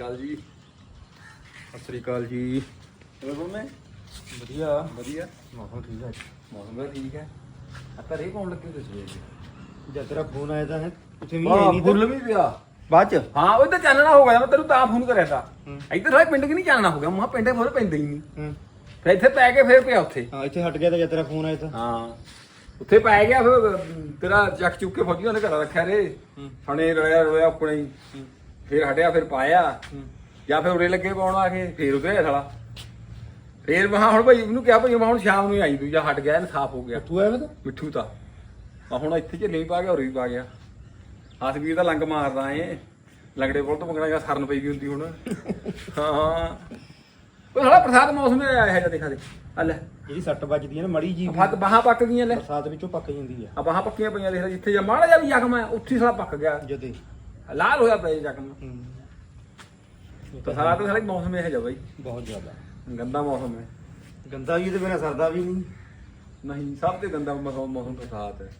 ਗੱਲ ਜੀ। ਸਤਿ ਸ੍ਰੀ ਅਕਾਲ ਜੀ। ਹੋਰ ਬੰਮੇ ਵਧੀਆ। ਵਧੀਆ। ਮੌਸਮ ਠੀਕ ਹੈ। ਮੌਸਮ ਵੀ ਠੀਕ ਹੈ। ਆ ਰੇ ਪਾਉਣ ਲੱਗੇ ਤੇ ਸਵੇਰ ਦੇ ਜਦ ਤੇਰਾ ਫੋਨ ਆਇਆ ਤਾਂ ਹੈ ਉੱਥੇ ਵੀ ਹਾਂ ਨਹੀਂ ਫੁੱਲ ਵੀ ਪਿਆ। ਬਾਅਦ ਚ? ਹਾਂ ਉਹ ਤਾਂ ਚਾਨਣਾ ਹੋ ਗਿਆ ਮੈਂ ਤੈਨੂੰ ਤਾਂ ਫੋਨ ਕਰਿਆ ਤਾ। ਹੂੰ। ਇੱਧਰ ਸਾਰੇ ਪਿੰਡ ਕਿ ਨਹੀਂ ਚਾਨਣਾ ਹੋ ਗਿਆ ਮਾ ਪਿੰਡੇ ਮੋਰੇ ਪੈਂਦੇ ਹੀ ਨਹੀਂ। ਹੂੰ। ਫਿਰ ਇੱਥੇ ਪੈ ਕੇ ਫਿਰ ਪਿਆ ਉੱਥੇ। ਹਾਂ ਇੱਥੇ ਹਟ ਗਿਆ ਤਾਂ ਜਦ ਤੇਰਾ ਫੋਨ ਆਇਆ ਤਾਂ। ਹਾਂ। ਉੱਥੇ ਪੈ ਗਿਆ ਫਿਰ ਅਮ, ਤੇਰਾ ਚੱਕ ਚੁੱਕ ਕੇ ਫੌਜੀਆਂ ਨੇ ਘਰ ਰੱਖਿਆ ਰੇ। ਹੂੰ। ਫਣੇ ਰੋਇਆ ਰੋਇਆ ਆਪਣੇ। ਹੀ। ਫਿਰ ਹਟਿਆ ਫਿਰ ਪਾਇਆ। ਜਾਂ ਫਿਰ ਉਰੇ ਲੱਗੇ ਪਾਉਣ ਆ ਕੇ ਫਿਰ ਉਧਰ ਸਾਲਾ। ਫਿਰ ਮਹਾ ਹੁਣ ਭਾਈ ਉਹਨੂੰ ਕਿਹਾ ਭਾਈ ਮੈਂ ਹੁਣ ਸ਼ਾਮ ਨੂੰ ਹੀ ਆਈ ਤੂੰ ਜਾਂ ਹਟ ਗਿਆ ਇਨਸਾਫ ਹੋ ਗਿਆ। ਤੂੰ ਆਇਆ ਤਾਂ? ਮਿੱਠੂ ਤਾਂ। ਆ ਹੁਣ ਇੱਥੇ ਝੱਲੇ ਵੀ ਪਾ ਗਿਆ ਹੋਰ ਵੀ ਪਾ ਗਿਆ। ਹਸਵੀਰ ਦਾ ਲੰਗ ਮਾਰਦਾ ਏ ਲੰਗੜੇ ਕੋਲ ਤੋਂ ਮੰਗਣਾ ਸਰਨ ਪਈ ਵੀ ਹੁੰਦੀ ਹੁਣ। ਹਾਂ ਉਹ ਸਾਲਾ ਪ੍ਰਸਾਦ ਮੌਸਮ ਹੈ ਆਇਆ ਹੈ ਦੇਖਾ ਦੇ। ਆ ਲੈ। ਜਿਹੜੀ ਸੱਟ ਵੱਜਦੀ ਹੈ ਨਾ ਮੜੀ ਜੀ ਫੱਤ ਬਾਹਾਂ ਪੱਕ ਗਈਆਂ ਲੈ। ਬਰਸਾਤ ਵਿੱਚੋਂ ਪੱਕ ਜਾਂਦੀ ਆ। ਆ ਬਾਹਾਂ ਪੱਕੀਆਂ ਪਈਆਂ ਦੇਖ ਲੈ ਜਿੱਥੇ ਜਾਂ ਮਾੜਾ ਜਿਹਾ ਵੀ ਜ਼ਖਮ ਹੈ ਉੱਥੇ ਸਾਲਾ ਪੱਕ ਗਿਆ। ਜਦੇ। ਲਾਲ ਹੋਇਆ ਪਿਆ ਇਹ ਜ਼ਖਮ ਤਾਂ ਸਾਲਾ ਤਾਂ ਸਾਲਾ ਮੌਸਮ ਇਹ ਜਾ ਬਾਈ। ਬਹੁਤ ਜ਼ਿਆਦਾ। ਗੰਦਾ ਮੌਸਮ ਹੈ। ਗੰਦਾ ਵੀ ਤੇ ਬਿਨਾ ਸਰਦਾ ਵੀ ਨਹੀਂ। ਨਹੀਂ ਸਭ ਤੋਂ ਗੰਦਾ ਮੌਸਮ ਮੌਸਮ ਬਰਸਾਤ ਹੈ।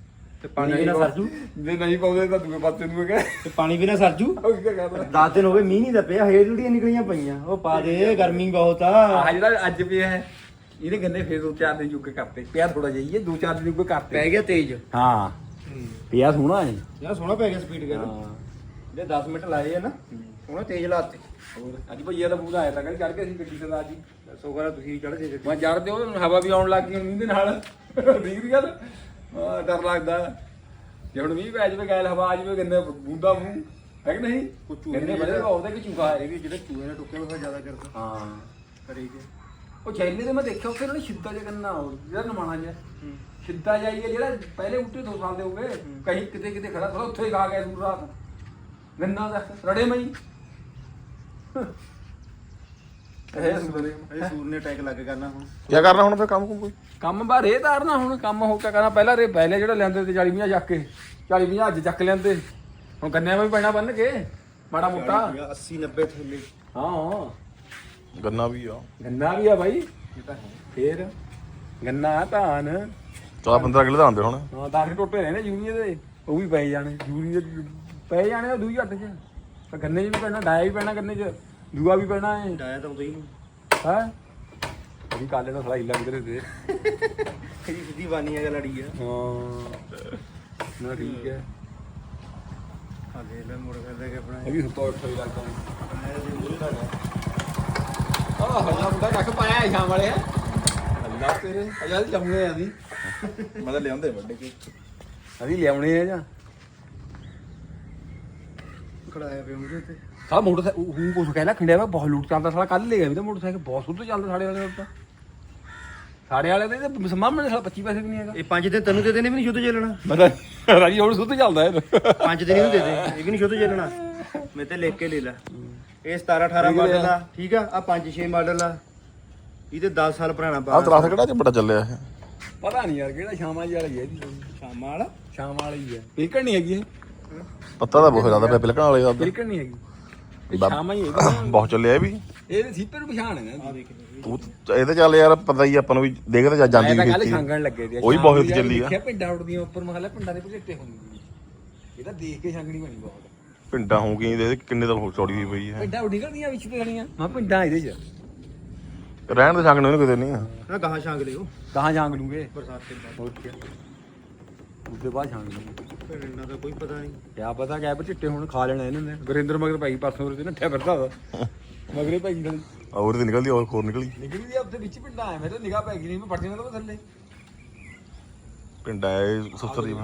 ਤੇ ਪਾਣੀ ਬਿਨਾ ਸਰਜੂ? ਜੇ ਨਹੀਂ ਪਾਉਂਦੇ ਤਾਂ ਦੂਏ ਪਾਸੇ ਨੂੰ ਹੈਗਾ ਤੇ ਪਾਣੀ ਬਿਨਾ ਸਰਜੂ? 10 ਦਿਨ ਹੋ ਗਏ ਮੀਂਹ ਨਹੀਂ ਦਾ ਪਿਆ ਜੁੜੀਆਂ ਨਿਕਲੀਆਂ ਪਈਆਂ। ਉਹ ਪਾ ਦੇ ਗਰਮੀ ਬਹੁਤ ਆ। ਆ ਜਿਹੜਾ ਅੱਜ ਪਿਆ ਹੈ। ਇਹਨੇ ਗੰਨੇ ਫੇਰ ਦੋ ਚਾਰ ਦਿਨ ਜੁੱਗੇ ਕਰਤੇ। ਪਿਆ ਥੋੜਾ ਜਿਹਾ ਦੋ ਚਾਰ ਦਿਨ ਜੁੱਗੇ ਕਰਤੇ। ਪੈ ਗਿਆ ਤੇਜ਼। ਹਾਂ। ਪਿਆ ਸੋਹਣਾ ਹੈ। ਯਾਰ ਸੋਹਣਾ ਪੈ ਗਿਆ ਸਪੀਡ ਹਾਂ। ਜੇ 10 ਮਿੰਟ ਲਾਏ ਆ ਨਾ ਸੋਹਣਾ ਤੇਜ਼ ਲਾਤੇ। ਹੋਰ? ਅੱਜ ਭਈਆ ਦਾ ਪੂਰਾ ਆਇਆ ਤਾਂ ਕਹਿੰਦੇ ਚੜ ਕੇ ਅਸੀਂ ਗੱਡੀ ਅੱਜ ਹੀ ਸੋਗਰਾ ਤੁਸੀਂ ਚੜ ਜੇ ਮੈਂ ਜੜ ਦਿਓ ਹਵਾ ਵੀ ਆਉਣ ਲੱਗ ਗਈ ਮੀਂਹ ਦੇ ਨਾਲ। ਠੀਕ ਦੀ ਗੱਲ? ਹਾਂ ਡਰ ਲੱਗਦਾ। ਜੇ ਹੁਣ ਮੀਂਹ ਪੈ ਜਾਵੇ ਗੈਲ ਹਵਾ ਆ ਜਾਵੇ ਗੰਨੇ ਬੂੰਦਾ ਮੂੰਹ ਹੈ ਕਿ ਨਹੀਂ? ਗੰਨੇ ਬੜੇ ਉਹਦੇ ਕਿ ਚੂਹਾ ਹੈ। ਇਹ ਵੀ ਜਿਹੜੇ ਚੂਹੇ ਨੇ ਟੁੱਕੇ ਉਹ ਜ਼ਿਆਦਾ ਕਰਦਾ ਹਾਂ। ਕਰੀ ਕੇ? ਉਹ ਚੈਨੀ ਤੇ ਮੈਂ ਦੇਖਿਆ ਉੱਥੇ ਉਹਨਾਂ ਨੇ ਸਿੱਧਾ ਜਿਹਾ ਗੰਨਾ ਉਹ ਜਿਹੜਾ ਨਮਾਣਾ ਜਿਹਾ। ਸਿੱਧਾ ਜਾਈਏ ਜਿਹੜਾ ਪਹਿਲੇ ਉੱਤੇ ਦੋ ਸਾਲ ਦੇ ਹੋ ਗਏ। ਕਹੀਂ ਕਿਤੇ ਕਿਤੇ ਖੜਾ ਥੋੜਾ ਉੱਥੇ ਹੀ ਖਾ ਗਿਆ ਸੂਰ ਰਾਤ ਗੰਨਾ ਦਾ ਰੜੇ ਮਈ ਇਹ ਸੁਣਦੇ ਇਹ ਸੂਰ ਨੇ ਅਟੈਕ ਲੱਗ ਕਰਨਾ ਹੁਣ। ਕੀ ਕਰਨਾ ਹੁਣ ਫੇ ਕੰਮ ਕੁਮ ਕੋਈ? ਕੰਮ ਬਾ ਰੇ ਤਾਰਨਾ ਹੁਣ ਕੰਮ ਹੋ ਕੇ ਕਰਨਾ? ਪਹਿਲਾਂ ਰੇ ਪਹਿਲੇ ਜਿਹੜਾ ਲੈਂਦੇ ਤੇ 40 50 ਚੱਕ ਕੇ। 40 50 ਅੱਜ ਚੱਕ ਲੈਂਦੇ ਹੁਣ ਗੰਨਿਆਂ ਵੀ ਪੈਣਾ ਬੰਨ ਕੇ ਮਾੜਾ ਮੋਟਾ। 80 90 ਥੱਲੇ। ਹਾਂ ਹਾਂ। ਗੰਨਾ ਵੀ ਆ। ਗੰਨਾ ਵੀ ਆ ਬਾਈ। ਫੇਰ ਗੰਨਾ ਧਾਨ। ਚਾ 15 ਕਿਲੋ ਦਾ ਆਉਂਦੇ ਹੁਣ। ਹਾਂ ਦਾਣੇ ਟੁੱਟੇ ਰਹੇ ਨੇ ਯੂਰੀਏ ਦੇ। ਉਹ ਵੀ ਪੈ ਜਾਣੇ। ਯੂਰੀਏ ਦੇ ਪੈ ਜਾਣੇ ਉਹ ਦੂਈ ਹੱਟ 'ਚ। ਤਾਂ ਗੰਨੇ 'ਚ ਵੀ ਪੈਣਾ ਡਾਇਆ ਵੀ ਪੈਣਾ ਗੰਨੇ 'ਚ ਦੂਆ ਵੀ ਪੈਣਾ ਹੈ ਡਾਇਆ ਤਾਂ ਉਦੋਂ ਹੀ। ਹੈ? ਅभी ਕਾਲੇ ਦਾ ਥੋੜਾ ਹਿੱਲਾ ਕਿਧਰੇ ਦੇ ਇਹ ਸਿੱਧੀ ਬਾਨੀ ਹੈ ਲੜੀ ਆ। ਹਾਂ। ਨਾ ਠੀਕ ਹੈ ਆ ਲੈ ਲੈ ਮੁੜ ਫਿਰਦੇ ਕਿ ਆਪਣਾ। ਅਭੀ ਸੁੱਤਾ ਉੱਠਾ ਹੀ ਲੱਗਦਾ ਇਹ ਦੇ ਮੂਰੇ ਦਾ ਆਹ ਹੱਲਾ ਮੁੰਡਾ ਕੱਖ ਪਾਇਆ ਸ਼ਾਮ ਵਾਲੇ। ਅੱਲਾ ਤੇਰੇ ਅਜਾ ਜੰਮੇ ਆ ਦੀ ਮੈਂ ਤਾਂ ਲਿਆਉਂਦੇ ਵੱਡੇ ਕੇ। ਅਸੀਂ ਲਿਆਉਣੇ ਆ ਜਾਂ? ਖੜਾਇਆ ਪਿਆ ਤੇ ਸਾਲਾ ਮੋਟਰਸਾਈਕਲ ਹੂੰ ਕੁਛ ਕਹਿਣਾ ਖੰਡਿਆ ਵਾ ਬਹੁਤ ਲੂਟ ਚੱਲਦਾ ਸਾਲਾ ਕੱਲ ਲੈ ਗਿਆ ਵੀ ਤਾਂ ਮੋਟਰਸਾਈਕਲ ਬਹੁਤ ਸੁੱਧ ਚੱਲਦਾ ਸਾਡੇ ਵਾਲੇ ਦਾ ਤਾਂ ਸਾਡੇ ਵਾਲੇ ਦੇ ਤਾਂ ਸਮਾਮਣੇ ਸਾਲਾ 25 ਪੈਸੇ ਵੀ ਨਹੀਂ ਹੈਗਾ। ਇਹ ਪੰਜ ਦਿਨ ਤੈਨੂੰ ਦੇ ਦੇਣੇ ਵੀ ਨਹੀਂ ਸ਼ੁੱਧ ਚੱਲਣਾ। ਮੈਂ ਤਾਂ ਰਾਜੀ ਹੁਣ ਸੁੱਧ ਚੱਲਦਾ ਹੈ ਪੰਜ ਦਿਨ ਇਹਨੂੰ ਦੇ ਦੇ ਇਹ ਵੀ ਨਹੀਂ ਸ਼ੁੱਧ ਚੱਲਣਾ। ਮੈਂ ਤੇ ਲਿਖ ਕੇ ਲੈ ਲੈ। ਇਹ 17 18 ਮਾਡਲ ਆ ਠੀਕ ਆ? ਆ 5 6 ਮਾਡਲ ਆ। ਇਹਦੇ 10 ਸਾਲ ਪੁਰਾਣਾ ਆ। ਤਰਾਸ ਕਿਹੜਾ ਚ ਬੜਾ ਚੱਲਿਆ ਇਹ? ਪਤਾ ਨਹੀਂ ਯਾਰ ਕਿਹੜਾ ਸ਼ਾਮਾਂ ਜੀ ਵਾਲੀ ਹੈ ਇਹਦੀ। ਸ਼ਾਮਾਂ ਵਾਲਾ? ਸ਼ਾਮ ਵਾਲੀ ਹੈ। ਪਿਲਕਣ ਨਹੀਂ ਹੈਗੀ ਇਹ। ਪੱਤਾ ਤਾਂ ਬਹੁਤ ਜ਼ਿਆਦਾ ਪਿਆ ਪਿਲਕਣ ਵਾਲੇ ਦਾ ਪਿਲਕਣ ਨਹੀਂ ਹੈਗੀ। ਇਹ ਬਾ- ਸ਼ਾਮਾਂ ਹੀ ਹੈਗੀ ਬਹੁਤ ਚੱਲਿਆ ਇਹ ਵੀ। ਇਹ ਸੀਪਰ ਨੂੰ ਪਛਾਣ ਹੈ ਨਾ ਤੂੰ ਤਾਂ- ਇਹਦੇ ਚੱਲ ਯਾਰ ਪਤਾ ਹੀ ਆਪਾਂ ਨੂੰ ਵੀ ਦੇਖਦੇ ਜਾ ਜਾਂਦੀ ਮੈਂ ਤਾਂ ਵੀ ਕੱਲ ਖੇਤੀ। ਛਾਂਗਣ ਲੱਗੇ ਤੇ ਉਹ ਵੀ ਬਹੁਤ ਚੱਲੀ ਆ। ਦੇਖਿਆ ਪਿੰਡਾਂ ਉੱਡਦੀਆਂ ਉੱਪਰ ਮੈਂ ਕਿਹਾ ਪਿੰਡਾਂ ਦੇ ਭੁਜੱਟੇ ਹੁੰਦੇ ਇਹ ਤਾਂ ਦੇਖ ਕੇ ਛਾਂਗਣੀ ਬਣੀ ਬਹੁਤ। ਪਿੰਡਾਂ ਹੋ ਗਈਆਂ ਦੇ ਕਿੰਨੇ ਤਾਂ ਚੌੜੀ ਹੋਈ ਪਈ ਹੈ ਪਿੰਡਾਂ ਉੱਡ ਨਿਕਲਦੀਆਂ ਵਿੱਚ ਤੇ ਗਲੀਆਂ ਮੈਂ ਪਿੰਡਾਂ ਇਹਦੇ ਚ। ਰਹਿਣ ਦੇ ਸੰਗ ਨੂੰ ਕਿਤੇ ਨਹੀਂ ਨਾ ਗਾਹਾਂ ਛਾਂਗ ਲਿਓ। ਕਹਾਂ ਛਾਂਗ ਲੂਗੇ। ਬਰਸਾਤ ਦੇ ਬਾਅਦ। ਹੋਰ ਉਹਦੇ ਬਾਅਦ ਛਾਂਗ ਲੂਗੇ। ਫਿਰ ਇਹਨਾਂ ਦਾ ਕੋਈ ਪਤਾ ਨਹੀਂ। ਕਿਆ ਪਤਾ ਕਿਆ ਚਿੱਟੇ ਹੁਣ ਖਾ ਲੈਣਾ ਇਹਨਾਂ ਨੇ। ਗੁਰਿੰਦਰ ਮਗਰ ਭਾਈ ਪਰਸੋਂ ਉਹਦੇ ਨੱਠਿਆ ਫਿਰਦਾ ਵਾ। ਮਗਰੇ ਭਾਈ ਨਾਲ। ਹੋਰ ਤੇ ਨਿਕਲਦੀ ਹੋਰ ਖੋਰ ਨਿਕਲੀ। ਨਿਕਲੀ ਦੀ ਉੱਥੇ ਵਿੱਚ ਪਿੰਡਾਂ ਆਇਆ ਮੇਰੇ ਨਿਗਾਹ ਪੈ ਗਈ ਨਹੀਂ ਮੈਂ ਪੜ ਜਾਣਾ ਤਾਂ ਥੱਲੇ। ਪਿੰਡਾਂ ਇਹ ਸੁਸਤਰ ਜੀ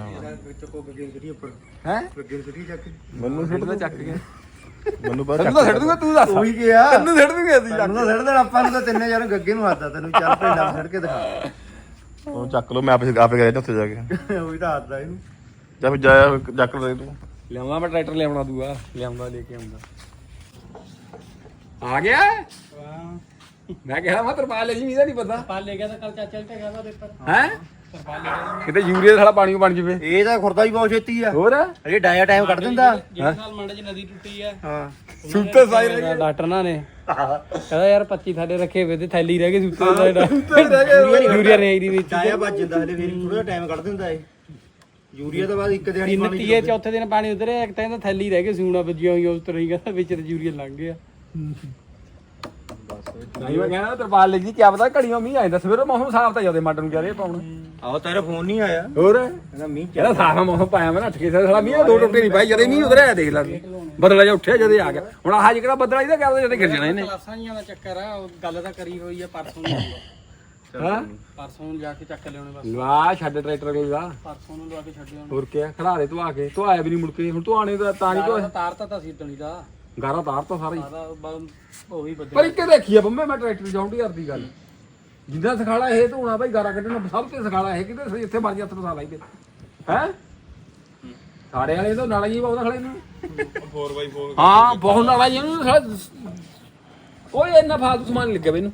ਚੱਕੋ ਗੱਗੇ ਜਿਹੜੀ ਉੱਪਰ। ਹੈ? ਗੱਗੇ ਨੂੰ ਸਿੱਟੀ ਚੱਕ ਕੇ। ਮੈਨੂੰ ਛੱਡ ਤਾਂ ਚੱਕ ਗਿਆ ਮੈਨੂੰ ਪਤਾ ਤੈਨੂੰ ਤਾਂ ਛੱਡ ਦੂੰਗਾ ਤੂੰ ਦੱਸ। ਉਹੀ ਗਿਆ ਤੈਨੂੰ ਛੱਡ ਦੂੰਗਾ ਅਸੀਂ ਤੈਨੂੰ ਤਾਂ ਛੱਡ ਦੇਣਾ ਆਪਾਂ ਨੂੰ ਤਾਂ ਤਿੰਨੇ ਯਾਰ ਗੱਗੇ ਨੂੰ ਹੱਥਦਾ ਤੈਨੂੰ। ਚੱਲ ਪਿੰਡਾਂ ਛੱਡ ਕੇ ਦਿਖਾ। ਉਹ ਚੱਕ ਲਓ ਮੈਂ ਆਪੇ ਆਪੇ ਕਰਿਆ ਉੱਥੇ ਜਾ ਕੇ। ਉਹੀ ਤਾਂ ਹੱਥਦਾ ਇਹਨੂੰ। ਜਾਂ ਫਿਰ ਜਾਇਆ ਚੱਕ ਲੈ ਤੂੰ। ਲਿਆਉਂਦਾ ਮੈਂ ਟਰੈਕਟਰ ਲਿਆਉਣਾ ਦੂਆ ਲਿਆਉਂਦਾ ਲੈ ਕੇ ਆਉਂਦਾ। ਆ ਗਿਆ? ਮੈਂ ਕਿਹਾ ਮੈਂ ਤਰਪਾਲ ਲੈ ਜੀ ਇਹਦਾ ਨਹੀਂ ਪਤਾ। ਪਾਲ ਲੈ ਗਿਆ ਤਾਂ ਕੱਲ ਚਾਚਾ ਤੇ ਗਿਆ ਉਹਦੇ ਪਰ ਹੈ ਕਿਤੇ ਯੂਰੀਆ ਦਾ ਸਾਲਾ ਪਾਣੀ ਬਣ ਜਵੇ। ਇਹ ਤਾਂ ਖੁਰਦਾ ਵੀ ਬਹੁਤ ਛੇਤੀ ਆ। ਹੋਰ? ਅਜੇ ਡਾਇਆ ਟਾਈਮ ਕੱਢ ਦਿੰਦਾ। ਜਿਹੜੇ ਸਾਲ ਮੰਡ 'ਚ ਨਦੀ ਟੁੱਟੀ ਆ। ਹਾਂ। ਸੁੱਤੇ ਸਾਈ ਰਹਿ ਗਏ ਡਾਕਟਰ ਨਾਲ ਨੇ ਕਹਿੰਦਾ ਯਾਰ 25 ਥੱਲੇ ਰੱਖੇ ਹੋਏ ਤੇ ਥੈਲੀ ਰਹਿ ਗਈ ਸੁੱਤੇ ਦਾ। ਯੂਰੀਆ ਨਹੀਂ ਆਈ ਦੀ ਵਿੱਚ। ਡਾਇਆ ਵੱਜ ਜਾਂਦਾ ਹਲੇ ਫੇਰ ਥੋੜਾ ਟਾਈਮ ਕੱਢ ਦਿੰਦਾ ਏ ਯੂਰੀਆ ਤੋਂ ਬਾਅਦ ਇੱਕ ਦਿਹਾੜੀ ਤਿੰਨ ਪਾਣੀ ਤੀਏ ਚੌਥੇ ਦਿਨ ਪਾਣੀ ਉਤਰਿਆ ਇੱਕ ਤਾਂ ਇਹਦਾ ਥੈਲੀ ਰਹਿ ਗਈ ਸੂਣਾ ਵੱਜੀਆਂ ਹੋਈਆਂ ਉਸ ਤਰ੍ਹਾਂ ਹੀ ਕਹਿੰਦਾ ਵਿੱਚ ਤੇ ਯੂਰੀਆ ਲੰਘ ਗਿਆ। ਨਹੀਂ ਮੈਂ ਕਹਿੰਦਾ ਤਰਪਾਲ ਲੈ ਜੀ ਕੀ ਪਤਾ ਘੜੀਆਂ ਮੀਂਹ ਆਇਂਦਾ ਸਵੇਰੇ ਮੌਸਮ ਸਾਫ਼ ਤਾਂ ਜਾਂਦੇ ਮੱਡ ਨੂੰ ਕਹਦੇ ਪਾਉਣ। ਆਹੋ ਤੇਰਾ ਫੋਨ ਨਹੀਂ ਆਇਆ। ਹੋਰ? ਕਹਿੰਦਾ ਮੀਂਹ ਚੱਲ ਜਿਹੜਾ ਸਾਫਾ ਮੌਸਮ ਪਾਇਆ ਮੈਂ ਨੱਠ ਕੇ ਸਾਲਾ ਮੀਂਹ ਦੋ ਟੁੱਟੇ ਨਹੀਂ ਪਾਈ ਜਦੇ ਮੀਂਹ ਉਧਰਿਆ ਦੇਖ ਲੈ ਬਦਲਾ ਜਾ ਉੱਠਿਆ ਜਦੇ ਆ ਗਿਆ। ਹੁਣ ਆਹ ਜਿਹੜਾ ਬੱਦਲਾ ਇਹਦਾ ਕਰਦਾ ਜਦੇ ਗਿਰ ਜਾਣਾ ਇਹਨੇ। ਕਲਾਸਾਂ ਜੀਆਂ ਦਾ ਚੱਕਰ ਆ ਉਹ ਗੱਲ ਤਾਂ ਕਰੀ ਹੋਈ ਆ ਪਰਸੋਂ ਨੂੰ। ਹਾਂ? ਪਰਸੋਂ ਨੂੰ ਜਾ ਕੇ ਚੱਕ ਲਿਆਉਣੇ ਬਸ। ਲਵਾ ਛੱਡ ਟਰੈਕਟਰ ਕੋਈ ਦਾ। ਪਰਸੋਂ ਨੂੰ ਲਵਾ ਕੇ ਛੱਡ ਲਿਆਉਣੇ। ਹੋਰ ਕੀ ਖੜਾ ਦੇ ਤੂੰ ਆ ਕੇ। ਤੂੰ ਆਇਆ ਵੀ ਨਹੀਂ ਮੁੜ ਕੇ ਹੁਣ ਤੂੰ ਆਣੇ ਤਾਂ ਤਾਂ ਨਹੀਂ ਤਾਰ ਤੂੰ ਤਾਰ ਤਾਂ ਸੀ ਦਣੀ ਦਾ। ਗਾਰਾ ਤਾਰ ਤਾਂ ਸਾਰਾ ਹੀ। ਸਾਰਾ ਬ- ਉਹੀ ਪਰ ਬੱਦਲ ਇੱਕੇ ਦੇਖੀ ਆ ਬੰਮੇ ਮੈਂ ਟਰੈਕਟਰ ਜਾਉਂਦੀ ਯਾਰ ਦੀ ਗੱਲ। ਜਿੰਦਾ ਸਖਾਲਾ ਇਹ ਧੋਣਾ ਭਾਈ ਗਾਰਾ ਕੱਢਣਾ ਸਭ ਤੇ ਸਖਾਲਾ ਇਹ ਕਿਤੇ ਜਿੱਥੇ ਮਰਜ਼ੀ ਹੱਥ ਫਸਾ ਲਾਈਦੇ ਹੈ? ਸਾਡੇ ਵਾਲੇ ਤਾਂ ਨਾਲਾ ਜੀ ਬਹੁਤਾ ਖੜੇ ਨੂੰ 4x4 ਹਾਂ ਬਹੁਤ ਨਾਲਾ ਜੀ ਉਹਨੂੰ ਸਾਲਾ ਓਏ ਇੰਨਾ ਫਾਲਤੂ ਸਮਾਨ ਨੀ ਲੱਗਿਆ ਮੈਨੂੰ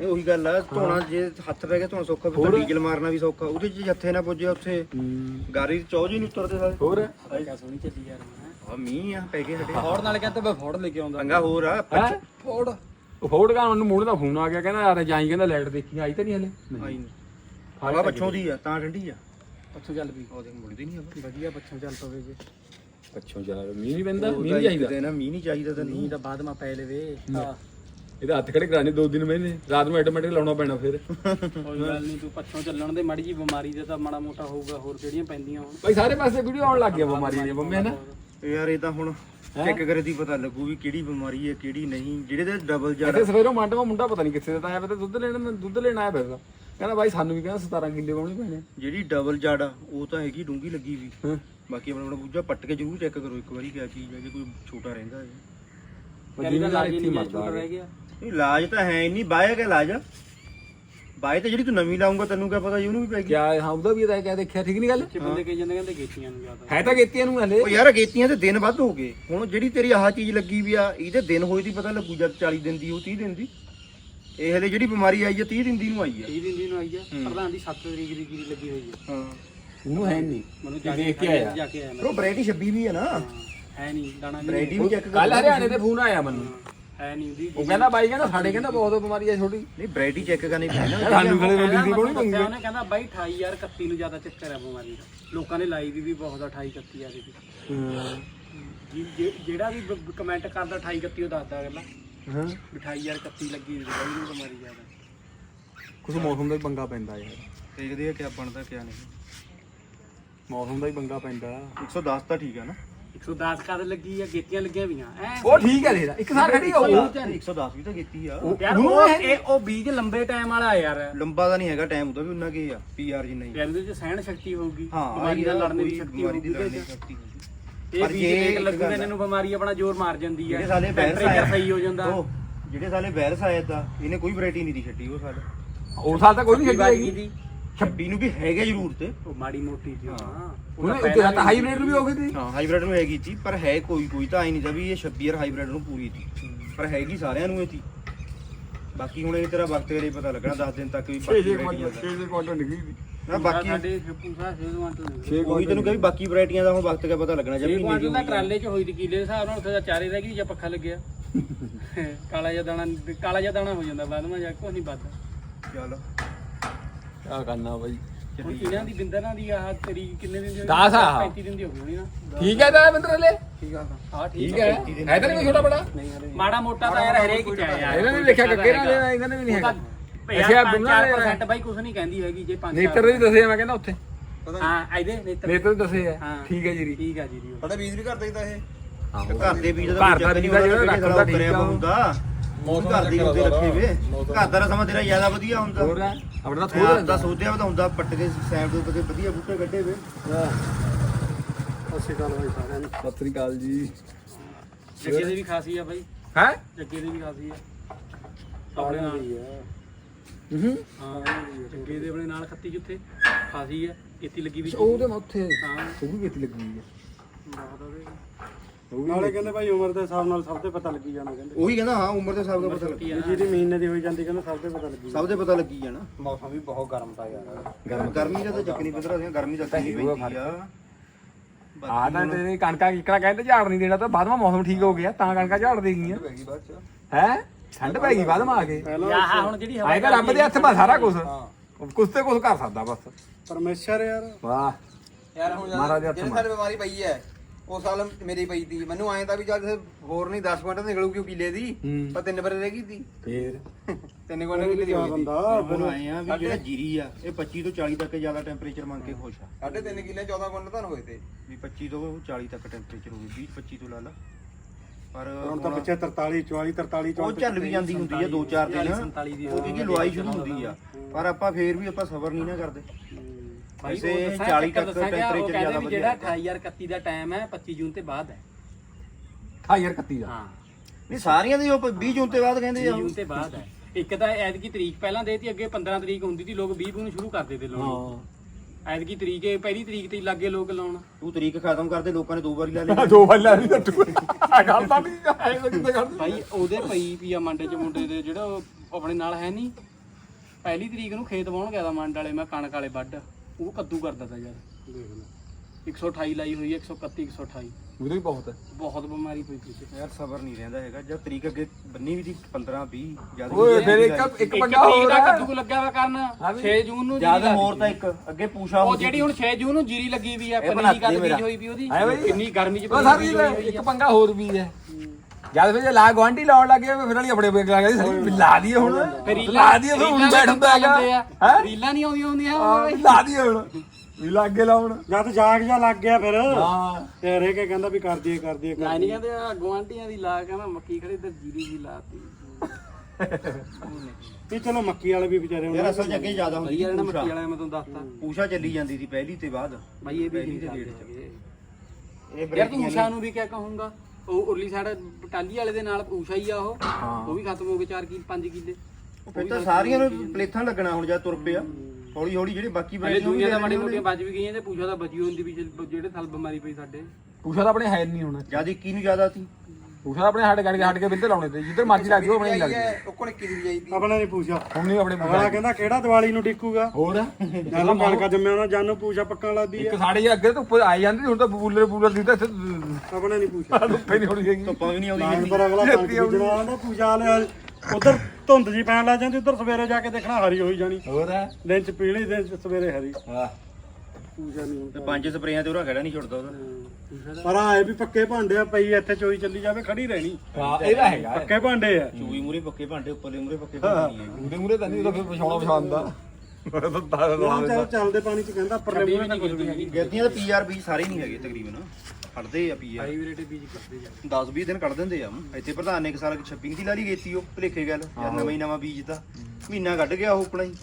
ਇਹ ਉਹੀ ਗੱਲ ਆ ਧੋਣਾ ਜੇ ਹੱਥ ਪੈ ਗਿਆ ਧੋਣਾ ਸੌਖਾ ਫਿਰ ਤਾਂ ਡੀਜ਼ਲ ਮਾਰਨਾ ਵੀ ਸੌਖਾ ਉਹਦੇ ਚ ਜੱਥੇ ਨਾ ਪੁੱਜਿਆ ਉੱਥੇ। ਗਾਰੀ ਚੌਜ ਹੀ ਨਹੀਂ ਉਤਰਦੇ ਸਾਰੇ। ਹੋਰ? ਕਿਆ ਸੋਹਣੀ ਚੱਲੀ ਯਾਰ ਆ ਮੀਂਹ ਆ ਪੈ ਗਏ ਸਾਡੇ। ਫੋੜ ਨਾਲ ਕਹਿੰਦਾ ਮੈਂ ਫੋੜ ਲੈ ਕੇ ਆਉਂਦਾ। ਪੰਗਾ ਹੋਰ ਆ ਹੈ? ਫੋੜ। ਉਹ ਫੋੜ ਗਾ ਉਹਨੂੰ ਮੂਹਰੇ ਦਾ ਫੋਨ ਆ ਗਿਆ ਕਹਿੰਦਾ ਯਾਰ ਜਾਈ ਕਹਿੰਦਾ ਲਾਈਟ ਦੇਖੀ ਆਈ ਤਾਂ ਨਹੀਂ ਹਲੇ। ਆਈ ਨਹੀਂ। ਹਵਾ ਪੱਛੋਂ ਦੀ ਆ ਤਾਂ ਠੰਡੀ ਆ। ਪੱਛੋਂ ਚੱਲ ਵੀ ਉਹਦੇ ਮੁੜਦੀ ਨਹੀਂ ਹਵਾ। ਵਧੀਆ ਪੱਛੋਂ ਚੱਲ ਪਵੇ ਜੇ। ਪੱਛੋਂ ਜਾ ਮੀਂਹ ਨਹੀਂ ਪੈਂਦਾ ਮੀਂਹ ਉਹਦਾ ਨਹੀਂ ਇੱਕ ਚਾਹੀਦਾ। ਦਿਨ ਆ, ਮੀਂਹ ਨਹੀਂ ਚਾਹੀਦਾ ਤਾਂ ਨਹੀਂ। ਨਹੀਂ ਤਾਂ ਬਾਅਦ ਮਾ ਪੈ ਲਵੇ। ਹਾਂ ਇਹਦਾ ਹੱਥ ਖੜੇ ਕਰਾਣੇ ਦੋ ਦਿਨ ਮਹੀਨੇ ਰਾਤ ਨੂੰ ਆਟੋਮੈਟਿਕ ਲਾਉਣਾ ਪੈਣਾ ਫਿਰ। ਕੋਈ ਗੱਲ ਨਹੀਂ ਤੂੰ ਪੱਛੋਂ ਚੱਲਣ ਦੇ ਮਾੜੀ ਜੀ ਬਿਮਾਰੀ ਦੇ ਤਾਂ ਮਾੜਾ ਮੋਟਾ ਹੋਊਗਾ ਹੋਰ ਕਿਹੜੀਆਂ ਪੈਂਦੀਆਂ ਹੁਣ? ਭਾਈ ਸਾਰੇ ਪਾਸੇ ਵੀਡੀਓ ਆਉਣ ਲੱਗ ਗਿਆ ਬਿਮਾਰੀ ਦੀਆਂ ਬੰਮੇ ਨਾ ਯਾਰ ਇਹ ਤਾਂ ਹੁਣ ਚੈੱਕ ਕਰੇ ਦੀ ਪਤਾ ਲੱਗੂ ਵੀ ਕਿਹੜੀ ਬਿਮਾਰੀ ਹੈ ਕਿਹੜੀ ਨਹੀਂ। ਜਿਹੜੇ ਦੇ ਡਬਲ ਜੜ ਇੱਥੇ ਸਵੇਰੋਂ ਮੰਡਵਾ ਮੁੰਡਾ ਪਤਾ ਨਹੀਂ ਕਿੱਥੇ ਦਾ ਤਾਂ ਆਇਆ ਪਤਾ ਦੁੱਧ ਲੈਣ ਦੁੱਧ ਲੈਣ ਆਇਆ ਫਿਰਦਾ। ਕਹਿੰਦਾ ਭਾਈ ਸਾਨੂੰ ਵੀ ਕਹਿੰਦਾ 17 ਕਿੱਲੇ ਪਾਉਣੇ ਪੈਣੇ ਜਿਹੜੀ ਡਬਲ ਜੜ ਆ ਉਹ ਤਾਂ ਹੈਗੀ ਡੂੰਗੀ ਲੱਗੀ ਵੀ ਹਾਂ। ਬਾਕੀ ਆਪਣਾ ਆਪਣਾ ਬੂਝਾ ਪੱਟ ਕੇ ਜ਼ਰੂਰ ਚੈੱਕ ਕਰੋ ਇੱਕ ਵਾਰੀ ਕਿਆ ਚੀਜ਼ ਹੈ ਜੇ ਕੋਈ ਛੋਟਾ ਰਹਿੰਦਾ ਹੈ। ਦਾ ਲਾਜ ਇੱਥੇ ਨਹੀਂ ਮਰਦਾ ਮਰਦਾ ਰਹਿ ਗਿਆ। ਇਹ ਇਲਾਜ ਤਾਂ ਹੈ ਇੰਨੀ ਬਾਇਆ ਕਿ ਇਲਾਜ। ਬਾਈ ਤੇ ਜਿਹੜੀ ਤੂੰ ਨਵੀਂ ਲਾਉਂਗਾ ਤੈਨੂੰ ਕਿਆ ਪਤਾ ਜੀ ਉਹਨੂੰ ਵੀ ਪੈਗੀ ਕਿਆ ਹਾਂ ਉਹਦਾ ਵੀ ਇਹਦਾ ਕਿਆ ਦੇਖਿਆ ਠੀਕ ਨਹੀਂ ਗੱਲ? ਬੰਦੇ ਕਹੀ ਜਾਂਦੇ ਕਹਿੰਦੇ ਗੇਤੀਆਂ ਨੂੰ ਜ਼ਿਆਦਾ। ਹੈ ਤਾਂ ਗੇਤੀਆਂ ਨੂੰ ਹਲੇ। ਉਹ ਯਾਰ ਅਗੇਤੀਆਂ ਦੇ ਦਿਨ ਵੱਧ ਹੋ ਗਏ। ਹੁਣ ਜਿਹੜੀ ਤੇਰੀ ਆਹ ਚੀਜ਼ ਲੱਗੀ ਵੀ ਆ ਇਹਦੇ ਦਿਨ ਹੋਏ ਦੀ ਪਤਾ ਲੱਗੂ ਜਦ 40 ਦਿਨ ਦੀ ਉਹ 30 ਦਿਨ ਦੀ। ਇਹ ਹਲੇ ਜਿਹੜੀ ਬਿਮਾਰੀ ਆਈ ਆ 30 ਦਿਨ ਦੀ ਨੂੰ ਆਈ ਆ। 30 ਦਿਨ ਦੀ ਨੂੰ ਆਈ ਆ। ਪ੍ਰਧਾਨ ਦੀ 7 ਤਰੀਕ ਦੀ ਗਿਰੀ ਲੱਗੀ ਹੋਈ ਆ। ਹਾਂ। ਉਹਨੂੰ ਹੈ ਨਹੀਂ ਮੈਨੂੰ ਤੇ ਜਾ ਕੇ ਦੇਖ ਕੇ ਆਇਆ। ਜਾ ਕੇ ਆਇਆ ਮੈਂ। ਉਹ ਵੈਰਾਈਟੀ 26 ਵੀ ਹੈ ਨਾ। ਹੈ। ਨਹੀਂ ਦਾਣਾ ਨਹੀਂ। ਵੈਰਾਈਟੀ ਵੀ ਚੈੱਕ ਕੱਲ ਹਰਿਆਣੇ ਤੇ ਫੋਨ ਆਇਆ ਮੈਨੂੰ। ਹੈ ਨਹੀਂ ਉਹਦੀ। ਉਹ ਕਹਿੰਦਾ ਬਾਈ ਕਹਿੰਦਾ ਸਾਡੇ ਕਹਿੰਦਾ ਬਹੁਤ ਬਿਮਾਰੀ ਆ ਛੋਟੀ। ਨਹੀਂ ਵੈਰਾਈਟੀ ਚੈੱਕ ਕਰਨੀ ਪੈਣੀ ਨਾ। ਸਾਨੂੰ ਖੜੇ ਰੋਟੀ ਦੀ ਕੋਣੀ ਦੱਸਿਆ ਉਹਨੇ ਕਹਿੰਦਾ ਬਾਈ 28 ਯਾਰ 31 ਨੂੰ ਜ਼ਿਆਦਾ ਚੱਕਰ ਹੈ ਬਿਮਾਰੀ ਦਾ। ਲੋਕਾਂ ਨੇ ਲਾਈ ਵੀ ਵੀ ਬਹੁਤ ਆ 28 31 ਆ ਦੀ ਜੀ- ਜੇ- ਜਿਹੜਾ ਵੀ ਕਮੈਂਟ ਕਰਦਾ 28 31 ਉਹ ਦੱਸਦਾ ਅਗਲਾ। ਹਾਂ। ਮਿਠਾਈ ਯਾਰ 31 ਲੱਗੀ ਹੋਈ ਬਾਈ ਨੂੰ ਬਿਮਾਰੀ ਜ਼ਿਆਦਾ। ਕੁਝ ਮੌਸਮ ਦਾ ਹੀ ਪੰਗਾ ਪੈਂਦਾ ਯਾਰ। ਦੇਖਦੇ ਆ ਕਿਆ ਬਣਦਾ ਕਿਆ ਨਹੀਂ। ਮੌਸਮ ਦਾ ਹੀ ਪੰਗਾ ਪੈਂਦਾ। 110 ਤਾਂ ਠੀਕ ਆ ਨਾ। 110 ਕਦ ਲੱਗੀ ਆ? ਗੇਤੀਆਂ ਲੱਗੀਆਂ ਵੀਆਂ ਐ ਉਹ ਠੀਕ ਹੈ ਤੇਰਾ ਇੱਕ ਸਾਰ ਖੜੀ ਹੋਊ 110 ਵੀ ਤਾਂ ਕੀਤੀ ਆ। ਯਾਰ ਉਹ ਇਹ ਉਹ ਬੀਜ ਲੰਬੇ ਟਾਈਮ ਵਾਲਾ ਆ ਯਾਰ। ਲੰਬਾ ਤਾਂ ਨਹੀਂ ਹੈਗਾ ਟਾਈਮ ਉਹਦਾ ਵੀ ਉਹਨਾਂ ਕੀ ਆ ਪੀਆਰ ਜਿੰਨਾ ਹੀ। ਯਾਰ ਇਹਦੇ ਚ ਸਹਿਣ ਸ਼ਕਤੀ ਹੋਊਗੀ ਹਾਂ ਬਿਮਾਰੀ ਨਾਲ ਲੜਨ ਦੀ ਕੋਈ ਸ਼ਕਤੀ ਬਿਮਾਰੀ ਦੀ ਹੋਊਗੀ ਲੜਨ ਦੀ ਇਹਦੇ ਚ। ਸ਼ਕਤੀ ਹੋਊਗੀ। ਇਹ ਪਰ ਬੀਜ ਜੇ ਦੇਖ ਇੱਕ ਲੱਗੂਗਾ ਗੱਲ ਇਹਨਾਂ ਨੂੰ ਬਿਮਾਰੀ ਆਪਣਾ ਜ਼ੋਰ ਮਾਰ ਜਾਂਦੀ ਹੈ ਜਿਹੜੇ ਸਾਲੇ ਵਾਇਰਸ ਆਇਆ ਸਹੀ ਹੋ ਜਾਂਦਾ। ਉਹ ਜਿਹੜੇ ਸਾਲੇ ਵਾਇਰਸ ਆਇਆ ਤਾਂ ਇਹਨੇ ਕੋਈ ਵੈਰਾਈਟੀ ਨਹੀਂ ਦੀ ਛੱਡੀ ਉਹ ਸਾਲ। ਉਹ ਸਾਲ ਤਾਂ ਕੋਈ ਨਹੀਂ ਛੱਡੀ ਹੈਗੀ। ਦੀ। 26 ਨੂੰ ਵੀ ਹੈਗਾ ਜ਼ਰੂਰ ਤੇ ਉਹ ਮਾੜੀ ਮੋਟੀ ਜੀ ਹਾਂ। ਉਹਨੇ ਉੱਤੇ ਤਾਂ ਹਾਈਬ੍ਰਿਡ ਵੀ ਹੋ ਗਈ ਸੀ। ਹਾਂ ਹਾਈਬ੍ਰਿਡ ਨੂੰ ਹੈਗੀ ਸੀ ਪਰ ਹੈ ਕੋਈ ਕੋਈ ਤਾਂ ਆਈ ਨਹੀਂ ਤਾਂ ਵੀ ਇਹ 26 ਯਾਰ ਹਾਈਬ੍ਰਿਡ ਨੂੰ ਪੂਰੀ ਸੀ। ਪਰ ਹੈਗੀ ਸਾਰਿਆਂ ਨੂੰ ਇਹ ਸੀ। ਬਾਕੀ ਹੁਣ ਇਹ ਤੇਰਾ ਵਕਤ ਵੇਲੇ ਪਤਾ ਲੱਗਣਾ 10 ਦਿਨ ਤੱਕ ਵੀ ਬਾਕੀ ਵੈਰਾਈਟੀਆਂ ਦਾ 6 ਕੁਆਂਟਲ ਨਿਕਲੀ ਸੀ। ਨਾ ਬਾਕੀ ਸਾਡੇ ਪੂਸਾ 6 ਕੁਆਂਟਲ ਨੇ 6 ਉਹੀ ਤੈਨੂੰ ਕਹੀ ਬਾਕੀ ਵੈਰਾਈਟੀਆਂ ਦਾ ਹੁਣ ਵਕਤ ਕਿਆ ਪਤਾ ਲੱਗਣਾ ਜਦ 6 ਮਹੀਨੇ ਦੀ ਦਾ। ਟਰਾਲੇ 'ਚ ਹੋਈ ਦੀ ਕਿਲੇ ਦੇ ਹਿਸਾਬ ਨਾਲ ਉੱਥੇ ਦਾ ਚਾਰੇ ਰਹਿ ਗਈ ਜਾਂ ਪੱਖਾ ਲੱਗਿਆ। ਕਾਲਾ ਜਿਹਾ ਦਾਣਾ ਕਾਲਾ ਜਿਹਾ ਦਾਣਾ ਹੋ ਜਾਂਦਾ ਬਾਅਦ ਵਿੱਚ ਜਾ ਕੇ ਕੁਛ ਨਹੀਂ ਵੱਧਦਾ। ਚੱਲ। ਆ ਕਰਨਾ ਬਾਈ। ਹੁਣ ਇਹਨਾਂ ਦੀ ਬਿੰਦਰਾਂ ਦੀ ਆਹ ਤੇਰੀ ਕਿੰਨੇ ਦਿਨ ਦੀ ਹੋਈ? ਦਸ ਆ। 35 ਦਿਨ ਦੀ ਹੋ ਗਈ ਹੋਣੀ ਨਾ ਠੀਕ ਹੈ ਤਾਂ ਬਿੰਦਰ ਲੈ ਠੀਕ ਆ ਹਾਂ। ਠੀਕ ਹੈ ਹੈ ਤਾਂ ਨਹੀਂ ਕੋਈ ਛੋਟਾ ਬੜਾ। ਨਹੀਂ ਹਲੇ ਮਾੜਾ ਮੋਟਾ ਤਾਂ ਯਾਰ ਹਰੇਕ ਚ ਆ ਯਾਰ ਇਹਨਾਂ ਨੇ ਲਿਖਿਆ ਗੱਗੇ ਨਾਲ ਇਹਨਾਂ ਨੇ ਵੀ ਨਹੀਂ ਹੈਗਾ। ਅੱਛਾ, ਬਿੰਦਰ ਨੇ- 4% ਬਾਈ ਕੁਝ ਨਹੀਂ ਕਹਿੰਦੀ ਹੈਗੀ ਜੇ 5 ਨੇਤਰ ਦੇ ਦੱਸੇ ਮੈਂ ਕਹਿੰਦਾ ਉੱਥੇ। ਹਾਂ ਇਹਦੇ ਨੇਤਰ। ਨੇਤਰ ਦੇ ਦੱਸੇ ਆ। ਹਾਂ। ਠੀਕ ਹੈ ਜੀ ਠੀਕ ਆ ਜੀ ਦੀ ਸਾਡਾ ਬੀਜ ਵੀ ਘਰ ਦਾ ਹੀ ਤਾਂ ਇਹ। ਹਾਂ ਘਰ ਦੇ ਬੀਜ ਦਾ ਜਿਹੜਾ ਰੱਖਦਾ ਠੀਕ ਆ। ਉਹ। ਹੁੰਦਾ। ਘਰ ਦੇ ਹੁੰਦੇ ਰੱਖੇ ਵੇ। ਘਰ ਦਾ ਸਮਾਂ ਤੇਰਾ ਜ਼ਿਆਦਾ ਵਧੀਆ ਹੁੰਦਾ। ਹੋਰ ਆ, ਆਪਣਾ ਥੋੜਾ ਥੋੜਾ ਦਾ ਸੋਚਿਆ ਵਾ ਤਾਂ ਹੁੰਦਾ ਪੱਟ ਕੇ ਸਾਈਡ ਦੇ ਉੱਤੇ ਵਧੀਆ ਬੂਟੇ ਕੱਢੇ ਵੇ। ਅਸੀਂ ਗੱਲ ਹੋਈ ਸਾਰਿਆਂ ਨੂੰ। ਸਤਿ ਸ੍ਰੀ ਅਕਾਲ ਜੀ। ਜੱਗੇ ਦੀ ਵੀ ਖਾਸੀ ਆ ਬਾਈ। ਹੈ? ਜੱਗੇ ਦੀ ਵੀ ਖਾਸੀ ਆ। ਆਪਣੇ ਨਾਲ। ਹੀ ਆ ਹੂੰ ਹਾਂ ਜੱਗੇ ਦੇ ਆਪਣੇ ਨਾਲ ਖੱਤੀ ਜਿੱਥੇ। ਖਾਸੀ ਆ। ਕੀਤੀ ਲੱਗੀ ਵੀ ਉਹਦੇ ਮੱਥੇ ਹਾਂ। ਉਹ ਵੀ ਕਿਤੇ ਲੱਗੀ ਹੈ ਨਾਲੇ ਕਹਿੰਦੇ ਭਾਈ ਉਮਰ ਦੇ ਹਿਸਾਬ ਨਾਲ ਸਭ ਤੇ ਪਤਾ ਲੱਗੀ ਜਾਣਾ ਕਹਿੰਦੇ। ਉਹੀ ਕਹਿੰਦਾ ਹਾਂ ਉਮਰ ਦੇ ਹਿਸਾਬ ਦਾ ਪਤਾ ਲੱਗੀ ਜਿਹਦੀ ਮਹੀਨੇ ਦੀ ਹੋਈ ਜਾਂਦੀ ਕਹਿੰਦਾ ਸਭ ਤੇ ਪਤਾ ਲੱਗੀ ਸਭ ਦੇ ਪਤਾ ਲੱਗੀ ਜਾਣਾ। ਮੌਸਮ ਵੀ ਬਹੁਤ ਗਰਮ ਤਾਂ ਯਾਰ। ਗਰਮ ਗਰਮੀ ਦਾ ਤਾਂ ਚੱਕਣੀ ਪਿੰਦਰਾ ਸੀ ਗਰਮੀ ਦਾ ਨਹੀਂ ਪੈਂਦੀ ਆ। ਆ ਤਾਂ ਤੇਰੇ ਕਣਕਾਂ ਕਿਕੜਾ ਕਹਿੰਦੇ ਝਾੜ ਨਹੀਂ ਦੇਣਾ ਤਾਂ ਬਾਅਦ ਵਿੱਚ ਮੌਸਮ ਠੀਕ ਹੋ ਗਿਆ ਤਾਂ ਕਣਕਾਂ ਝਾੜ ਦੇ ਗਈਆਂ ਪੈਗੀ ਬਾਅਦ ਚ। ਹੈ? ਠੰਡ ਪੈ ਗਈ ਬਾਅਦ ਵਿੱਚ ਆ ਕੇ ਆਹ ਹੁਣ ਜਿਹੜੀ ਆਏ ਤਾਂ ਰੱਬ ਦੇ ਹੱਥ ਮਾ ਸਾਰਾ ਕੁਝ ਕੁਛ ਤੇ ਕੁਛ ਕਰ ਸਕਦਾ ਬਸ। ਪਰਮੇਸ਼ਰ ਯਾਰ। ਵਾਹ। ਯਾਰ ਹੁਣ ਮਹਾਰਾਜ ਦੇ ਹੱਥ ਜਿਹੜੇ। ਸਾਡੇ ਬਿਮਾਰੀ ਪਈ ਹੈ ਉਸ ਸਾਲ ਮੇਰੀ ਪਈ ਤੀ। ਮੈਨੂੰ ਐਂ ਤਾਂ ਵੀ ਜਦ ਹੋਰ ਨਹੀਂ 10 ਕੁਇੰਟਲ ਨਿਕਲੂਗੀ ਉਹ ਕਿੱਲੇ ਦੀ? ਹੂੰ। ਪਰ ਤਿੰਨ ਵਾਰ ਰਹਿ ਗਈ ਤੀ। ਫੇਰ? ਤਿੰਨ ਕੁਇੰਟਲ ਕਿੱਲੇ ਦੀ ਹੋਈ ਤੀ। ਬੰਦਾ ਮੈਨੂੰ ਆਏ ਆ ਵੀ ਜਿਹੜਾ ਜੀਰੀ ਆ ਇਹ 25 ਤੋਂ 40 ਤੱਕ ਜ਼ਿਆਦਾ ਟੈਂਪਰੇਚਰ ਮੰਗ ਕੇ ਖੁਸ਼ ਆ। ਸਾਢੇ 3 ਕਿੱਲੇ 14 ਕੁਇੰਟਲ ਤਾਂ ਹੋਏ ਤੇ। ਵੀ 25 ਤੋਂ 40 ਤੱਕ ਟੈਂਪਰੇਚਰ ਹੋਵੇ 20 25 ਤੋਂ ਲਾ ਲਾ। ਪਰ ਹੁਣ ਤਾਂ ਪਿੱਛੇ 43 44 43 ਉਹ ਚੱਲ ਵੀ ਜਾਂਦੀ ਹੁੰਦੀ ਆ 2-4 ਦਿਨ। 47 ਦੀ ਉਹ ਕਿਉਂਕਿ ਲਵਾਈ ਸ਼ੁਰੂ ਹੁੰਦੀ ਆ। ਪਰ ਆਪਾਂ ਫੇਰ ਵੀ ਆਪਾਂ ਸਬਰ ਨਹੀਂ ਨਾ ਕਰਦੇ। ਭਾਈ ਵੈਸੇ ਉਹ ਦੱਸਾਂ 40 ਚੱਕਰ ਤੱਕ ਦੱਸਾਂ ਕਿਆ, ਉਹ temperature ਕਹਿੰਦੇ ਜ਼ਿਆਦਾ ਵੀ ਵਧੀਆ ਜਿਹੜਾ ਹੁੰਦਾ। 2831 ਦਾ ਟਾਈਮ ਹੈ 25 ਜੂਨ ਤੇ ਬਾਅਦ ਹੈ। 2831 ਦਾ? ਹਾਂ। ਨਹੀਂ ਸਾਰੀਆਂ ਦੀ ਉਹ 20 ਜੂਨ ਤੇ ਬਾਅਦ ਕਹਿੰਦੇ 20 ਆ ਜੂਨ ਤੇ ਬਾਅਦ ਹੈ। ਇੱਕ ਤਾਂ ਐਤਕੀ ਤਰੀਕ ਪਹਿਲਾਂ ਦੇਤੀ ਅੱਗੇ 15 ਤਰੀਕ ਹੁੰਦੀ ਸੀ ਲੋਕ 20 ਨੂੰ ਸ਼ੁਰੂ ਕਰਦੇ ਤੇ ਲੋਕ। ਐਤਕੀ ਤਰੀਕ ਇਹ ਪਹਿਲੀ ਤਰੀਕ ਤੇ ਹੀ ਲੱਗੇ ਲੋਕ ਲਾਉਣ। ਤੂੰ ਤਰੀਕ ਖਤਮ ਕਰਦੇ ਲੋਕਾਂ ਨੇ ਦੋ ਵਾਰੀ ਲਾ ਲਈ ਦੋ ਵਾਰ ਲੈ ਲਈ ਟੱਟੂ ਗੱਲ ਤਾਂ ਨਹੀਂ ਐ ਤਾਂ ਕਿਤੇ ਗੱਲ ਭਾਈ ਉਹਦੇ ਪਈ ਪਈ ਆ ਮੰਡੇ ਚ ਮੁੰਡੇ ਦੇ ਜਿਹੜਾ ਉਹ ਆਪਣੇ ਨਾਲ ਹੈ ਨਹੀਂ ਪਹਿਲੀ ਤਰੀਕ ਨੂੰ ਖੇਤ ਵਾਉਣ ਗਿਆ ਦਾ ਮੰਡ ਵਾਲੇ ਮੈਂ ਕਣਕ ਵਾਲੇ ਵੱਢ। ਉਹ ਕੱਦੂ ਕਰਦਾ ਤਾ ਯਾਰ। 128 ਲਾਈ ਹੋਈ ਹੈ 131 128 ਉਹਦੇ ਵੀ ਬਹੁਤ ਹੈ। ਬਹੁਤ ਬਿਮਾਰੀ ਪਈ ਸੀ। ਯਾਰ ਸਬਰ ਨਹੀਂ ਰਹਿੰਦਾ ਹੈਗਾ। ਜਦ ਤਰੀਕ ਅੱਗੇ ਬੰਨੀ ਵੀ ਦੀ 15 20 ਜਦ ਓਏ ਫਿਰ ਇੱਕ ਇੱਕ ਤਰੀਕ ਹੋਰ ਦਾ ਹੈ। ਕੱਦੂ ਲੱਗਿਆ ਵਾ ਕਰਨ। 6 ਜੂਨ ਨੂੰ ਜਦ ਜੀਰੀ ਲੱਗੀ ਤਾਂ ਇੱਕ ਅੱਗੇ ਪੂਛਾ ਉਹ ਜਿਹੜੀ ਹੁਣ 6 ਜੂਨ ਨੂੰ ਜੀਰੀ ਲੱਗੀ ਵੀ ਆ ਇਹ ਪਨੀਰੀ ਬਣਾਤੀ ਗੱਲ ਮੇਰਾ। ਬੀਜ ਹੋਈ ਵੀ ਉਹਦੀ। ਹੈ ਬਈ? ਕਿੰਨੀ ਗਰਮੀ ਚ ਉਹ ਪਨੀਰੀ ਸਾਰੀ ਬੀਜ ਹੋਈ ਹੋਈ ਇੱਕ। ਪੰਗਾ ਹੋਰ ਵੀ ਹੈ। ਜਦ ਫਿਰ ਜੇ ਲਾ ਗਵਾਂਢੀ ਲਾਉਣ ਲੱਗੇ ਫਿਰ ਵਾਲੀ ਆਪਣੇ ਬੇਗ ਲਾ ਗਏ। ਸਾਰੀ ਲਾ ਦਈਏ ਹੁਣ। ਲਾ ਦਈਏ ਫਿਰ ਹੁਣ ਬੈਠ। ਹੁੰਦਾ ਹੈਗਾ। ਹੈ? ਰੀਲਾਂ ਨਹੀਂ ਆਉਂਦੀਆਂ ਹੁੰਦੀਆਂ ਲਾ ਦਈਏ ਹੁਣ। ਵੀ ਲੱਗੇ ਲਾਉਣ। ਜਦ ਜਾਗ ਜਾ ਲੱਗ ਗਿਆ ਫਿਰ। ਹਾਂ। ਤੇ ਰੇ ਕੇ ਕਹਿੰਦਾ ਵੀ ਕਰ ਦਈਏ ਕਰ ਦਈਏ ਨਾ ਨਹੀਂ ਕਹਿੰਦੇ ਆ ਗਵਾਂਢੀਆਂ ਦੀ ਲਾ ਕਹਿੰਦਾ ਮੱਕੀ ਖੜੀ ਤੇ ਜੀਰੀ ਵੀ ਲਾਤੀ। ਵੀ ਚਲੋ ਮੱਕੀ ਵਾਲੇ ਵੀ ਵਿਚਾਰੇ ਯਾਰ ਅਸਲ 'ਚ ਅੱਗੇ ਜ਼ਿਆਦਾ ਹੁੰਦੀ ਵਧੀਆ ਸੀ ਪੂਛਾ। ਮੱਕੀ ਵਾਲਿਆਂ ਮੈਂ ਤੁਹਾਨੂੰ ਦੱਸਤਾ। ਪੂਛਾ ਚੱਲੀ ਜਾਂਦੀ ਸੀ ਪਹਿਲੀ ਤੇ ਬਾਅਦ। ਬਾਈ ਇਹ ਵੀ ਪਹਿਲੀ ਨਹੀਂ ਤੇ ਡੇਢ ਇਹ ਯਾਰ ਤੂੰ ਊਸ਼ਾ ਨੂੰ ਵੀ ਕਿਆ ਕਹੂੰਗਾ? ਉਹ ਉਰਲੀ ਸਾਈਡ ਟਾਲੀ ਵਾਲੇ ਦੇ ਨਾਲ ਊਸ਼ਾ ਹੀ ਆ ਉਹ। ਉਹ ਵੀ ਖਤਮ ਹੋ ਗਏ 4 ਕਿੱਲੇ। 5 ਕਿੱਲੇ ਫਿਰ ਤਾਂ ਸਾਰੀਆਂ ਨੂੰ ਪਲੇਥਾਂ ਲੱਗਣਾ ਹੁਣ ਜਦ ਤੁਰ ਪਿਆ। ਹੌਲੀ ਹੌਲੀ ਜਿਹੜੇ ਬਾਕੀ ਪਹਿਲੇ ਵੈਰਾਈਟੀਆਂ ਦੁਨੀਆ ਦਾ ਮਾੜੀ ਮੋਟੀਆਂ ਬਚ ਵੀ ਗਈਆਂ ਤੇ ਪੂਛਾ ਤਾਂ ਬਚੀ ਹੁੰਦੀ ਵੀ ਜੇ- ਜਿਹੜੇ ਥਲ ਬਿਮਾਰੀ ਪਈ ਸਾਡੇ। ਪੁੱਛਾ ਤਾਂ ਆਪਣੇ ਹੈ ਨਹੀਂ ਹੁਣ। ਜਦ 21 ਨੂੰ ਜ਼ਿਆਦਾ ਸੀ। ਪੁੱਛਾ ਆਪਣੇ ਹੱਡ ਕਰਕੇ ਹੱਡ ਕੇ ਬਿੰਦੇ ਲਾਉਣੇ ਤੇ ਜਿੱਧਰ ਮਰਜ਼ੀ ਲੱਗ ਜਾਓ ਆਪਣੇ ਨਹੀਂ ਲੱਗਦੇ ਉਹ ਕੋਲ ਕਿਦੀ ਜਾਈਦੀ ਆਪਣਾ ਨਹੀਂ ਪੁੱਛਿਆ ਹੁਣ ਨਹੀਂ ਆਪਣੇ ਅਗਲਾ ਕਹਿੰਦਾ ਕਿਹੜਾ ਦੀਵਾਲੀ ਨੂੰ ਡਿੱਕੂਗਾ? ਹੋਰ? ਜਦੋਂ ਕਣਕਾ ਜੰਮਿਆ ਉਹਨਾਂ ਜਾਨੂੰ ਪੂਛਾ ਪੱਕਣ ਲੱਗਦੀ ਇੱਕ ਹੈ ਸਾਡੇ ਅੱਗੇ ਤੋਂ ਉੱਪਰ ਆਈ ਜਾਂਦੀ ਹੁਣ ਤਾਂ ਬੂਲਰ ਬੂਲਰ ਦੀ ਤਾਂ ਇੱਥੇ। ਆਪਣਾ ਨਹੀਂ ਪੁੱਛਿਆ ਧੁੱਪੇ ਨਹੀਂ ਹੋਣੀ ਹੈਗੀ। ਧੁੱਪਾਂ ਵੀ ਨਹੀਂ ਆਉਂਦੀ ਪਰ ਅਗਲਾ ਬੀਜਣਾ ਆਂਦਾ ਪੂਜਾ ਵਾਲੇ ਉਧਰ ਧੁੰਦ ਜੀ ਪੈਣ ਲੱਗ ਜਾਂਦੀ ਉਧਰ ਸਵੇਰੇ ਜਾ ਕੇ ਦੇਖਣਾ ਹਰੀ ਹੋਈ ਜਾਣੀ। ਹੋਰ? ਹੈ ਦਿਨ ਚ ਪੀਲੀ ਦਿਨ ਚ ਸਵੇਰੇ ਹਰੀ। ਹਾਂ। ਪੂਜਾ ਨਹੀਂ ਤੇ ਪੰਜ ਸਪਰੇਆਂ ਤੇ ਉਹਦਾ ਕਿਹੜਾ ਨਹੀਂ ਛੁੱਟਦਾ ਉਹਦਾ। ਪਰ ਆਏ ਵੀ ਪੱਕੇ ਭਾਂਡੇ ਆ ਪਈ ਇੱਥੇ ਚੋਈ ਚੱਲੀ ਜਾਵੇ ਖੜੀ ਰਹਿਣੀ। ਹਾਂ ਇਹਦਾ ਹੈਗਾ। ਪੱਕੇ ਭਾਂਡੇ ਆ। ਚੂਈ ਮੂਰੇ ਪੱਕੇ ਭਾਂਡੇ ਉੱਪਰਲੇ ਮੂਰੇ ਪੱਕੇ ਭਾਂਡੇ ਨਹੀਂ ਹੈਗੇ। ਉਹਦੇ ਮੂਰੇ ਤਾਂ ਨਹੀਂ ਉਹਦਾ ਫਿਰ ਵਿਛਾਉਣਾ ਵਿਛਾਉਂਦਾ ਉਹ ਚੱਲ ਚੱਲਦੇ ਪਾਣੀ ਚ ਕਹਿੰਦਾ ਪਰਲੇ ਮੂਹਰੇ ਤਾਂ ਕੁਝ ਵੀ ਨਹੀਂ। ਗਿਰਦੀਆਂ ਤਾਂ ਪੀਆਰ ਵੀ ਸਾਰੇ ਨਹੀਂ ਹੈਗੇ ਤਕਰੀਬਨ। ਖੜਦੇ ਆ ਪੀਆਰ ਹਾਈਬ੍ਰਿਡ ਬੀਜ ਕਰਦੇ ਜਾ 10 20 ਦਿਨ ਕੱਢ ਦਿੰਦੇ ਆ। ਇੱਥੇ ਪ੍ਰਧਾਨ ਨੇ ਇੱਕ ਸਾਲ 26 ਦੀ ਲਾਲੀ ਗੇਤੀ ਉਹ ਭਲੇਖੇ ਗੱਲ। ਯਾਰ ਨਵਾਂ ਹੀ ਨਵਾਂ ਬੀਜ ਦਾ ਮਹੀਨਾ ਕੱਢ ਗਿਆ ਉਹ ਆਪਣਾ ਹੀ।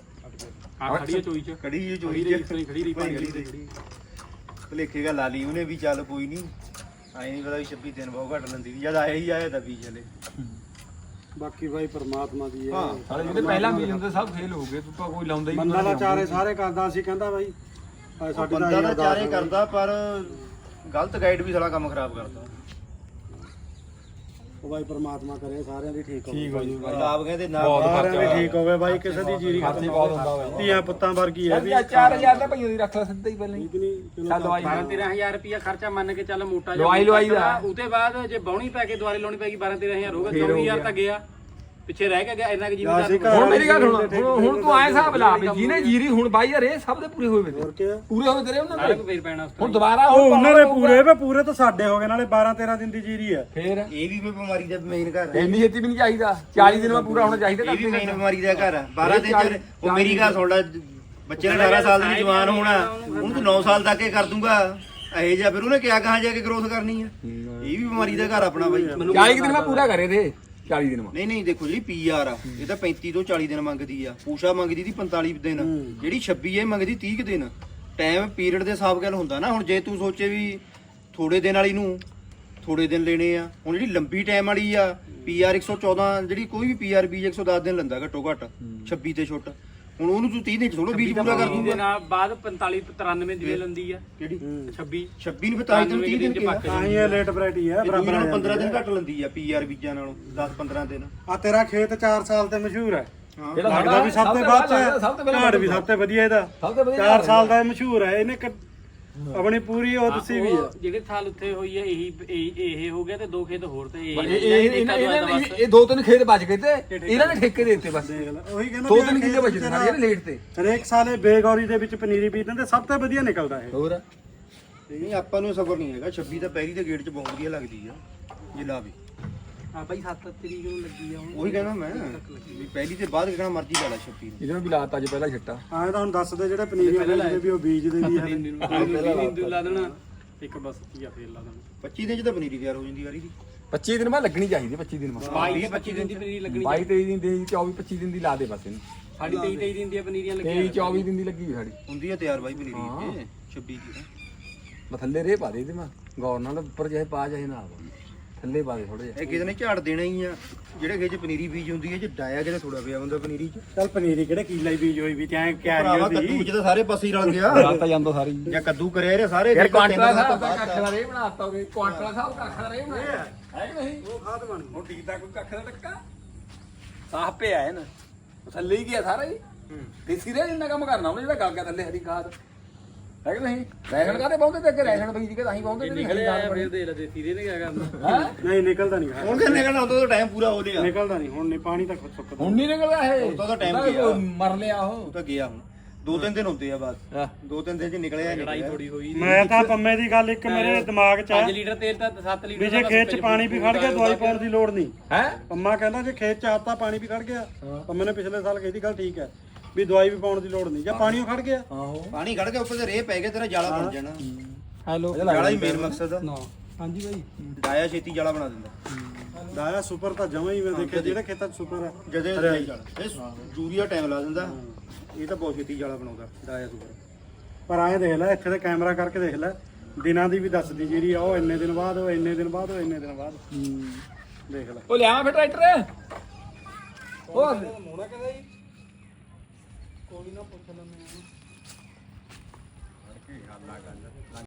ਆ ਖੜੀ ਆ ਚੋਈ ਚ। ਕੜੀ ਜੀ ਚੋਰੀ ਖੜੀ ਚ। ਰਹੀ ਖੜੀ ਰਹੀ ਪਾਣੀ ਖੜੀ ਰਹੀ। ਭਲੇਖੇ ਗੱਲ ਲਾ ਲਈ ਉਹਨੇ ਵੀ ਚੱਲ ਕੋਈ ਨਹੀਂ ਆਏ ਨਹੀਂ ਪਤਾ ਵੀ 26 ਦਿਨ ਬਹੁਤ ਘੱਟ ਲੈਂਦੀ ਸੀ। ਜਦ ਆਇਆ ਹੀ ਆਇਆ ਤਾਂ ਬੀਜ ਹਲੇ ਬਾਕੀ ਭਾਈ ਪਰਮਾਤਮਾ ਦੀ ਹੈ ਹਾਂ। ਸਾਲੇ ਜਿਹੜੇ ਪਹਿਲਾਂ ਵੀ ਹੁੰਦੇ ਸਭ ਫੇਲ ਹੋ ਗਏ ਤੂੰ ਤਾਂ ਕੋਈ ਲਾਉਂਦਾ ਹੀ ਬੰਦਾ ਦਾ ਚਾਰੇ ਸਾਰੇ ਕਰਦਾ ਸੀ ਕਹਿੰਦਾ ਬਾਈ। ਆ ਸਾਡੇ ਬੰਦਾ ਤਾਂ ਦਾ ਚਾਰੇ ਕਰਦਾ ਪਰ ਗਲਤ ਗਾਈਡ ਵੀ ਸਾਲਾ ਕੰਮ ਖਰਾਬ ਕਰਦਾ। ਉਹ ਬਾਈ ਪਰਮਾਤਮਾ ਕਰੇ ਸਾਰਿਆਂ ਦੀ ਠੀਕ ਹੋਵੇ ਠੀਕ ਹੋ ਜੂ। ਆਪ ਕਹਿੰਦੇ ਨਾ ਬਹੁਤ ਸਾਰਿਆਂ ਦੀ ਠੀਕ ਹੋਵੇ ਬਾਈ ਕਿਸੇ ਦੀ ਜੀਰੀ ਖਾਤੀ ਬਹੁਤ ਹੁੰਦਾ ਵਾ ਧੀਆਂ ਪੁੱਤਾਂ ਵਰਗੀ ਹੈ ਵੀ। 4000 ਦਾ ਭਈਓ ਦੀ ਰੱਖ ਲੈ ਸਿੱਧਾ ਹੀ ਪਹਿਲਾਂ ਹੀ। ਠੀਕ ਨਹੀਂ ਚਲੋ ਚੱਲ ਦਵਾਈ 12 13000 ਰੁਪਿਆ ਖਰਚਾ ਮੰਨ ਕੇ ਚੱਲ ਮੋਟਾ ਜਿਹਾ ਲਵਾਈ ਲਵਾਈ ਦਾ। ਉਹਦੇ ਬਾਅਦ ਜੇ ਬੌਣੀ ਪੈ ਕੇ ਦੁਆਰੇ ਲਾਉਣੀ ਪੈਗੀ 12 13000 ਹੋਗਾ 24000 ਤਾਂ ਗਿਆ। ਪਿੱਛੇ ਰਹਿ ਕੇ ਗਿਆ ਇੰਨਾ ਕਿ ਅਸੀਂ ਘਰ ਹੁਣ ਮੇਰੀ ਗੱਲ ਸੁਣ ਹੁਣ ਹੁਣ ਤੂੰ ਐ ਹਿਸਾਬ ਲਾ ਵੀ ਜਿਹਨੇ ਜੀਰੀ ਹੁਣ ਬਾਈ ਯਾਰ ਇਹ ਸਭ ਦੇ ਪੂਰੇ ਹੋਏ ਵੇ ਹੋਰ ਕੀ ਆ? ਪੂਰੇ ਹੋਏ ਤੇਰੇ ਉਹਨਾਂ ਦੇ। ਕੋ ਫੇਰ ਪੈਣਾ ਉਸ ਹੁਣ ਦੁਬਾਰਾ ਉਹ ਉਹਨਾਂ ਦੇ ਪੂਰੇ ਵੇ ਪੂਰੇ ਤਾਂ ਸਾਡੇ ਹੋ ਗਏ ਨਾਲੇ 12 13 ਦਿਨ ਦੀ ਜੀਰੀ ਹੈ ਫੇਰ? ਇਹ ਵੀ ਕੋਈ ਬਿਮਾਰੀ ਦਾ ਮੇਨ ਘਰ ਹੈ ਇੰਨੀ ਛੇਤੀ ਵੀ ਨਹੀਂ ਚਾਹੀਦਾ। 40 ਦਿਨ ਬਾਅਦ ਪੂਰਾ ਹੋਣਾ ਚਾਹੀਦਾ ਇਹ ਵੀ ਮੇਨ ਬਿਮਾਰੀ ਦਾ ਘਰ ਹੈ 12 ਦਿਨ ਚ ਉਹ ਮੇਰੀ ਗੱਲ ਸੁਣ ਲੈ ਬੱਚੇ ਨੇ 18 ਸਾਲ ਦੀ ਜਵਾਨ ਹੋਣਾ। ਉਹਨੂੰ ਤੂੰ 9 ਸਾਲ ਤੱਕ ਇਹ ਕਰ ਦੂੰਗਾ ਇਹ ਜਾਂ ਫਿਰ ਉਹਨੇ ਕਿਆ ਕਹਾਂ ਜਾ ਕੇ ਗਰੋਥ ਕਰਨੀ ਹੈ ਇਹ ਵੀ ਬਿਮਾਰੀ ਦਾ ਘਰ ਆਪਣਾ ਬਾਈ। 40 ਦਿਨ ਮੈਂ ਪੂਰਾ ਕਰੇ ਤੇ। 40 ਦਿਨ ਮੈਂ ਨਹੀਂ ਨਹੀਂ ਦੇਖੋ ਜਿਹੜੀ ਪੀਆਰ ਆ ਇਹ ਤਾਂ 35 ਤੋਂ 40 ਦਿਨ ਮੰਗਦੀ ਆ। ਪੂਸ਼ਾ ਮੰਗਦੀ ਦੀ 45 ਦਿਨ। ਜਿਹੜੀ 26 ਇਹ ਮੰਗਦੀ 30 ਕੁ ਦਿਨ। ਟਾਈਮ ਪੀਰੀਅਡ ਦੇ ਹਿਸਾਬ ਗੱਲ ਹੁੰਦਾ ਨਾ ਹੁਣ ਜੇ ਤੂੰ ਸੋਚੇ ਵੀ ਥੋੜੇ ਦਿਨ ਵਾਲੀ ਨੂੰ ਥੋੜੇ ਦਿਨ ਲੈਣੇ ਆ ਹੁਣ ਜਿਹੜੀ ਲੰਬੀ ਟਾਈਮ ਵਾਲੀ ਆ ਪੀਆਰ 114 ਜਿਹੜੀ ਕੋਈ ਵੀ ਪੀਆਰ ਬੀਜ 110 ਦਿਨ ਲੈਂਦਾ ਘੱਟੋ ਘੱਟ 26 ਤੇ ਛੁੱਟ। ਹੁਣ ਉਹਨੂੰ ਤੂੰ 30 ਦਿਨ ਚ ਥੋੜਾ ਬੀਜ ਪੂਰਾ ਕਰ ਦੇ ਦੂੰਗਾ ਨਾਲ ਬਾਅਦ 45 93 ਦੀ ਲੰਦੀ ਆ। ਕਿਹੜੀ? 26 26 ਨੂੰ ਬਤਾ ਤੈਨੂੰ 30 ਦਿਨ ਕਿਹਾ। ਤਾਂ ਹੀ ਇਹ ਲੇਟ ਵੈਰਾਈਟੀ ਹੈ ਬਰਾਬਰ ਦੂਜੀ ਆ ਨਾਲੋਂ 15 ਜਾਂਦੀ ਦਿਨ ਘੱਟ ਲੈਂਦੀ ਆ ਪੀਆਰ ਬੀਜਾਂ ਨਾਲੋਂ 10 15 ਦਿਨ। ਆ ਤੇਰਾ ਖੇਤ 4 ਸਾਲ ਤੇ ਮਸ਼ਹੂਰ ਹੈ। ਹਾਂ। ਜਿਹੜਾ ਲੱਗਦਾ ਵੀ ਸਭ ਤੋਂ ਬਾਅਦ ਚ ਸਭ ਤੋਂ ਪਹਿਲਾਂ ਝਾੜ ਵੀ ਸਭ ਤੋਂ ਵਧੀਆ ਇਹਦਾ। ਸਭ ਤੋਂ ਵਧੀਆ 4 ਸਾਲ ਦਾ ਇਹ ਮਸ਼ਹੂਰ ਹੈ ਇਹਨੇ ਕ- ਆਪਣੀ ਪੂਰੀ ਉਹ ਦੱਸੀ ਵੀ ਉਹ ਜਿਹੜੇ ਥਾਲ ਉੱਥੇ ਹੋਈ ਹੈ ਇਹੀ ਇਹ ਇਹ ਹੋ ਗਿਆ ਤੇ ਦੋ ਖੇਤ ਹੋਰ ਤੇ ਇਹ ਇਹ ਇਹ ਇਹਨਾਂ ਇਹਨਾਂ ਨੇ ਇਹ ਦੋ ਤਿੰਨ ਖੇਤ ਬਚ ਗਏ ਤੇ ਇਹਨਾਂ ਨੇ ਠੇਕੇ ਦੇ ਦਿੱਤੇ ਬਸ। ਉਹੀ ਕਹਿੰਦਾ ਦੋ ਵੀ ਤਿੰਨ ਕਿੱਲੇ ਖੇਤ ਬਚੇ ਸਾਰੇ ਇਹਨੇ ਲੇਟ ਤੇ। ਹਰੇਕ ਸਾਲੇ ਬੇਗੌਰੀ ਦੇ ਵਿੱਚ ਪਨੀਰੀ ਬੀਜਦੇ ਤੇ ਸਭ ਤੋਂ ਵਧੀਆ ਨਿਕਲਦਾ ਇਹ। ਹੋਰ? ਨਹੀਂ ਆਪਾਂ ਨੂੰ ਸਬਰ ਨਹੀਂ ਹੈਗਾ 26 ਤਾਂ ਪਹਿਲੀ ਤੇ ਗੇਟ 'ਚ ਬਹੁਤ ਵਧੀਆ ਲੱਗਦੀ ਆ ਜੇ ਲਾਵੇ ਹਾਂ ਬਾਈ 7 ਤਰੀਕ ਨੂੰ ਲੱਗੀ ਆ ਹੁਣ ਉਹੀ ਕਹਿਣਾ ਮੈਂ। ਵੀ ਪਹਿਲੀ ਤੇ ਬਾਅਦ ਕਿਹੜਾ ਮਰਜ਼ੀ ਲਾ ਲੈ 26 ਨੂੰ। ਇਹਦੇ ਨੂੰ ਵੀ ਲਾਤਾ ਅੱਜ ਪਹਿਲਾ ਛੱਟਾ। ਆਏ ਤਾਂ ਹੁਣ ਦੱਸਦੇ ਜਿਹੜੇ ਪਨੀਰੀ ਵਾਲੇ ਵੀ ਉਹ ਬੀਜਦੇ ਵੀ ਆ। ਦਿਨ ਨੂੰ ਦਿਨ ਨੂੰ ਲਾ ਦੇਣਾ ਇੱਕ ਬਸ ਕੀ ਆ ਫੇਰ ਲਾ ਦੇਣਾ। 25 ਦਿਨ 'ਚ ਤਾਂ ਪਨੀਰੀ ਤਿਆਰ ਹੋ ਜਾਂਦੀ ਵਾਰੀ ਦੀ। 25 ਦਿਨ ਬਾਅਦ ਲੱਗਣੀ ਚਾਹੀਦੀ 25 ਦਿਨ ਬਾਅਦ। 22 25 ਦਿਨ ਦੀ ਪਨੀਰੀ ਲੱਗਣੀ 22 23 ਦਿਨ ਦੀ 24 25 ਦਿਨ ਦੀ ਲਾ ਦੇ ਬਸ ਇਹਨੂੰ। ਸਾਡੀ 23 23 ਦਿਨ ਦੀਆਂ ਪਨੀਰੀਆਂ ਲੱਗੀਆਂ 23 24 ਦਿਨ ਦੀ ਲੱਗੀ ਹੋਈ ਸਾਡੀ। ਹੁੰਦੀ ਆ ਤਿਆਰ ਬਾਈ ਪਨੀਰੀ ਇਹ 26 ਦੀ। ਤਾਂ। ਮੈਂ ਥੱਲੇ ਰੇ ਪਾ ਦੇ ਇਹਦੇ ਮੈਂ। ਗੌਰ ਨਾਲ ਉੱਪਰ ਜਿਹੇ ਪਾ ਜਾਏ ਨਾ ਪਾ। ਥੱਲੇ ਪਾ ਦੇ ਥੋੜੇ ਜਿਹਾ ਇਹ ਕਿਤੇ ਨੇ ਝਾੜ ਦੇਣਾ ਹੀ ਆ। ਜਿਹੜੇ ਖੇਤ 'ਚ ਪਨੀਰੀ ਬੀਜ ਹੁੰਦੀ ਹੈ ਜੇ ਡਾਇਆ ਕਿਤੇ ਥੋੜਾ ਪਿਆ ਹੁੰਦਾ ਪਨੀਰੀ 'ਚ? ਚੱਲ ਪਨੀਰੀ ਕਿਹੜੇ ਕੀਲਾ ਹੀ ਬੀਜ ਹੋਈ ਵੀ ਤੇ ਐ ਭਰਾਵਾ ਕੱਦੂ 'ਚ ਤਾਂ ਸਾਰੇ ਪਾਸੇ ਹੀ ਰਲ ਗਿਆ। ਰਾਤਾ ਜਾਂਦਾ ਸਾਰੀ। ਜਾਂ ਕੱਦੂ ਕਰਿਆ ਇਹਨੇ ਸਾਰੇ ਯਾਰ 'ਚ ਕੁਆਂਟਲਾ ਸਾਹਿਬ ਤੋਂ ਦਾ ਕੱਖ ਦਾ ਰੇ ਬਣਾਤਾ ਹੋਵੇ ਕੁਆਂਟਲਾ ਸਾਹਿਬ ਕੱਖ ਦਾ ਰੇ ਬਣਾਇਆ। ਹੈ ਕਿ ਨਹੀਂ? ਉਹ ਖਾਦ ਬਣ ਹੁਣ ਟਿਕਦਾ ਕੋਈ ਕੱਖ ਦਾ ਟੱਕਾ? ਸਾਫ਼ ਪਿਆ ਹੈ ਨਾ ਥੱਲੇ ਹੀ ਗਿਆ ਸਾਰਾ ਹੀ। ਦੇਸੀ ਰੇ ਇੰਨਾ ਕੰਮ ਕਰਨਾ। ਉਹਨੇ ਜਿਹੜਾ ਗਲ ਗਿਆ ਥੱਲੇ ਹਰੀ ਖਾਦ। ਹੈ ਕਿ ਨਹੀਂ? ਰੈਸ਼ਨ ਕਾਦੇ ਪਾਉਂਦੇ ਤੇ ਅੱਗੇ? ਰੈਸ਼ਨ ਬੀਜ ਕੇ ਤਾਂ ਹੀ ਪਾਉਂਦੇ ਤੇ ਨਿਕਲੇ ਆਇਆ ਫੇਰ ਦੇ ਲੈ ਦੇ ਤੀਰੇ ਨੇ ਕਿਆ ਕਰਨਾ? ਹੈ? ਨਹੀਂ ਨਿਕਲਦਾ ਨਹੀਂ ਹੁਣ ਕਿੰਨੇ ਕਹਿੰਦਾ ਉਦੋਂ ਤਾਂ ਟਾਈਮ ਪੂਰਾ ਹੋ ਲਿਆ ਨਿਕਲਦਾ ਨਹੀਂ। ਹੁਣ ਨਹੀਂ ਪਾਣੀ ਤਾਂ ਸੁੱਕਦਾ। ਹੁਣ ਨਹੀਂ ਨਿਕਲਿਆ ਇਹ? ਹੁਣ ਤਾਂ ਉਹਦਾ time ਉਹਦਾ ਗਿਆ। ਮਰ ਲਿਆ ਉਹ? ਉਹ ਤਾਂ ਗਿਆ ਹੁਣ। ਦੋ ਤਿੰਨ ਦਿਨ ਹੁੰਦੇ ਆ ਬਸ। ਦੋ ਤਿੰਨ ਦਿਨ 'ਚ ਨਿਕਲਿਆ ਲੜਾਈ ਨਿਕਲਿਆ ਥੋੜੀ ਹੋਈ। ਮੈਂ ਤਾਂ ਪੰਮੇ ਦੀ ਗੱਲ ਇੱਕ ਮੇਰੇ ਦਿਮਾਗ 'ਚ 5 ਆ ਲੀਟਰ ਤੇਲ ਤਾਂ 7 ਲੀਟਰ ਵੀ ਜੇ ਖੇਤ 'ਚ ਪਾਣੀ ਵੀ ਖੜ ਗਿਆ ਦਵਾਈ ਪਾਉਣ ਦੀ ਲੋੜ ਨਹੀਂ। ਹੈਂ? ਪੰਮਾ ਕਹਿੰਦਾ ਜੇ ਖੇਤ 'ਚ ਆਤਾ ਪਾਣੀ ਵੀ ਖੜ ਗਿਆ। ਪੰਮੇ ਨੇ ਪਿਛਲੇ ਸਾਲ ਕਹੀ ਦੀ ਗੱਲ ਠੀਕ ਹੈ। ਵੀ ਦਵਾਈ ਵੀ ਪਾਉਣ ਦੀ ਲੋੜ ਨਹੀਂ। ਜੇ ਪਾਣੀ ਉਹ ਖੜ ਗਿਆ। ਆਹੋ। ਪਾਣੀ ਖੜ ਗਿਆ ਉੱਪਰ ਤੇ ਰੇਹ ਪੈ ਗਿਆ ਤੇਰਾ ਜਾਲਾ ਬਣ ਜਾਣਾ। ਹੈਲੋ। ਜਾਲਾ ਹੀ ਮੇਨ ਮਕਸਦ। ਆ ਹਾਂਜੀ ਬਾਈ ਡਾਇਆ ਛੇਤੀ ਜਾਲਾ ਬਣਾ ਦਿੰਦਾ। ਦਾਇਆ ਸੁਪਰ ਤਾਂ ਜਮਾ ਹੀ ਮੈਂ ਦੇਖਿਆ ਜਿਹੜੇ ਖੇਤਾਂ 'ਚ ਸੁਪਰ ਹੈ ਜਦੇ ਜਾਲਾ। ਇਹ ਯੂਰੀਆ ਟਾਈਮ ਲਾ ਦਿੰਦਾ। ਇਹ ਤਾਂ ਬਹੁਤ ਛੇਤੀ ਜਾਲਾ ਬਣਾਉਂਦਾ ਡਾਇਆ ਸੁਪਰ ਪਰ ਐਂ ਦੇਖ ਲੈ ਇੱਥੇ ਤੇ ਕੈਮਰਾ ਕਰਕੇ ਦੇਖ ਲੈ। ਦਿਨਾਂ ਦੀ ਵੀ ਦੱਸਦੀ ਜਿਹੜੀ ਆ ਉਹ ਇੰਨੇ ਦਿਨ ਬਾਅਦ ਉਹ ਇੰਨੇ ਦਿਨ ਬਾਅਦ ਉਹ ਇੰਨੇ ਦਿਨ ਬਾਅਦ। ਦੇਖ ਲੈ। ਉਹ ਲਿਆਵਾਂ ਫਿਰ ਟਰੈਕਟਰ? ਉਹ ਮੋੜਾ ਕਹਿੰਦਾ ਜੀ? ਕੋਈ ਨਾ ਪੁੱਛ ਲੈਂਦੇ